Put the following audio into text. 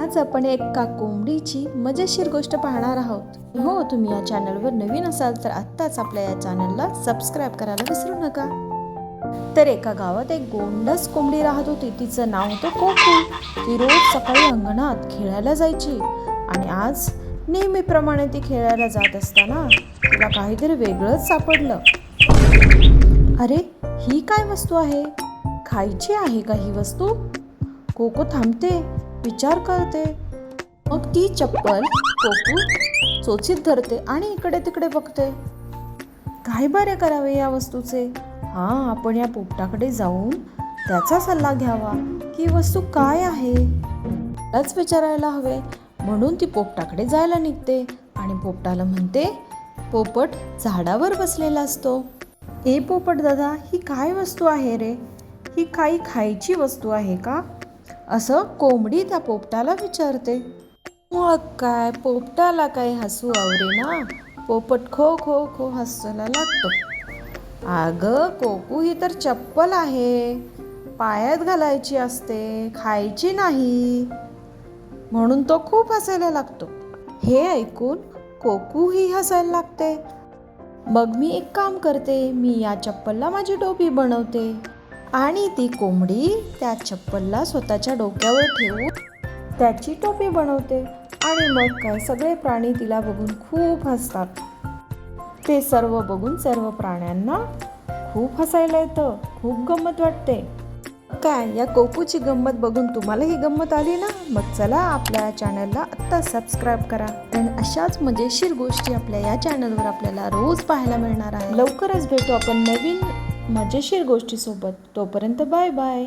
आज आपण एका कोंबडीची मजेशीर गोष्ट पाहणार आहोत. हो तुम्ही या चॅनलवर नवीन असाल तर आत्ताच आपल्या या चॅनलला सबस्क्राईब करायला विसरू नका. तर एका गावात एक गोंडस कोंबडी राहत होती. तिचं नाव होतं कोकू. ती रोज सकाळी अंगणात खेळायला जायची. आणि आज नेहमीप्रमाणे ती खेळायला जात असताना तिला काहीतरी वेगळंच सापडलं. अरे ही काय वस्तू आहे? खायची आहे का ही वस्तू? कोको थांबते विचार करते. मग ती चप्पल कोकू चोचीत धरते आणि इकडे तिकडे बघते. काय बरे करावे या वस्तूचे? हां आपण या पोपटाकडे जाऊन त्याचा सल्ला घ्यावा. की वस्तू काय आहे? त्याच विचारायला हवे. म्हणून ती पोपटाकडे जायला निघते आणि पोपटाला म्हणते पोपट झाडावर बसलेला असतो. ए पोपट दादा ही काय वस्तू आहे रे? ही काही खायची वस्तू आहे का? असं कोंबडी त्या पोपटाला विचारते. मग काय पोपटाला काही हसू आवरे ना? पोपट खो खो खो हसायला लागतो. अगं कोकू ही तर चप्पल आहे. पायात घालायची असते खायची नाही. म्हणून तो खूप हसायला लागतो. हे ऐकून कोकू ही हसायला लागते. मग मी एक काम करते मी या चप्पलला माझी टोपी बनवते. आणि ती कोंबडी त्या चप्पलला स्वतःच्या डोक्यावर ठेवून त्याची टोपी बनवते. आणि मग काय सगळे प्राणी तिला बघून खूप हसतात. ते सर्व बघून सर्व प्राण्यांना खूप हसायला येतं खूप गंमत वाटते. काय या कोकूची गंमत बघून तुम्हाला ही गंमत आली ना? मग चला आपल्या चॅनलला आत्ता सबस्क्राईब करा. आणि अशाच मजेशीर गोष्टी आपल्या या चॅनलवर आपल्याला रोज पाहायला मिळणार आहे लवकरच भेटू आपण नवीन मजेशीर गोष्टीसोबत. तोपर्यंत बाय बाय.